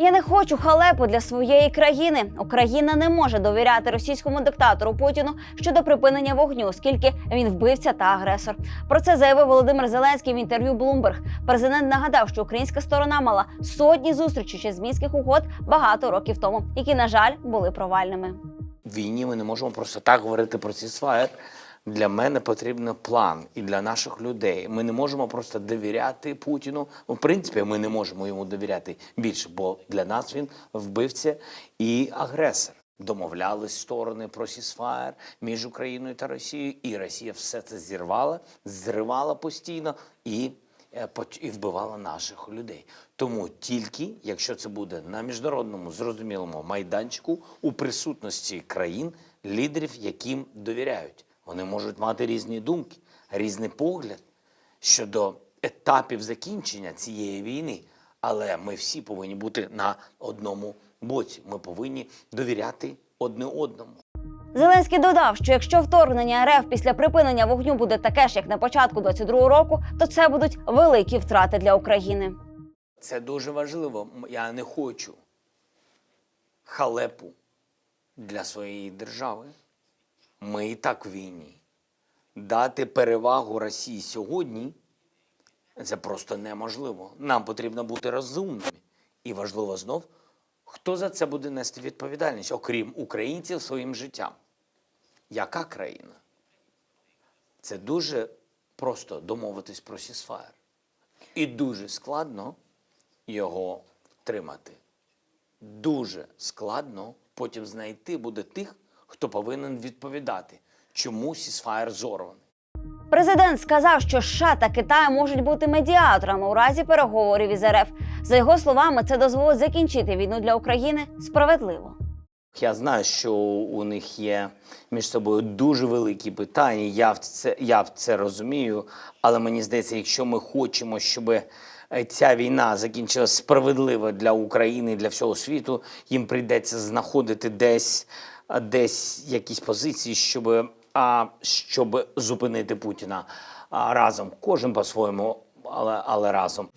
Я не хочу халепу для своєї країни. Україна не може довіряти російському диктатору Путіну щодо припинення вогню, оскільки він вбивця та агресор. Про це заявив Володимир Зеленський в інтерв'ю Bloomberg. Президент нагадав, що українська сторона мала сотні зустрічей з мінських угод багато років тому, які, на жаль, були провальними. Війні ми не можемо просто так говорити про ці сісфаєр. Для мене потрібен план і для наших людей. Ми не можемо просто довіряти Путіну. Ну, В принципі, ми не можемо йому довіряти більше, бо для нас він вбивця і агресор. Домовлялись сторони про сісфаєр між Україною та Росією, і Росія все це зірвала, зривала постійно і, е, і вбивала наших людей. Тому тільки якщо це буде на міжнародному зрозумілому майданчику у присутності країн, лідерів, яким довіряють. Вони можуть мати різні думки, різний погляд щодо етапів закінчення цієї війни. Але ми всі повинні бути на одному боці. Ми повинні довіряти одне одному. Зеленський додав, що якщо вторгнення РФ після припинення вогню буде таке ж, як на початку 22-го року, то це будуть великі втрати для України. Це дуже важливо. Я не хочу халепу для своєї держави. Ми і так в війні. Дати перевагу Росії сьогодні це просто неможливо. Нам потрібно бути розумними. І важливо знов, хто за це буде нести відповідальність, окрім українців своїм життям. Яка країна? Це дуже просто домовитись про сісфаєр. І дуже складно його тримати. Дуже складно потім знайти буде тих, хто повинен відповідати, чому сісфаєр зорваний. Президент сказав, що США та Китай можуть бути медіаторами у разі переговорів із РФ. За його словами, це дозволить закінчити війну для України справедливо. Я знаю, що у них є між собою дуже великі питання. Я в це, я в це розумію. Але мені здається, якщо ми хочемо, щоб е, ця війна закінчилася справедливо для України, для всього світу, їм прийдеться знаходити десь, десь якісь позиції, щоб, а, щоб зупинити Путіна а, разом. Кожен по-своєму, але, але разом.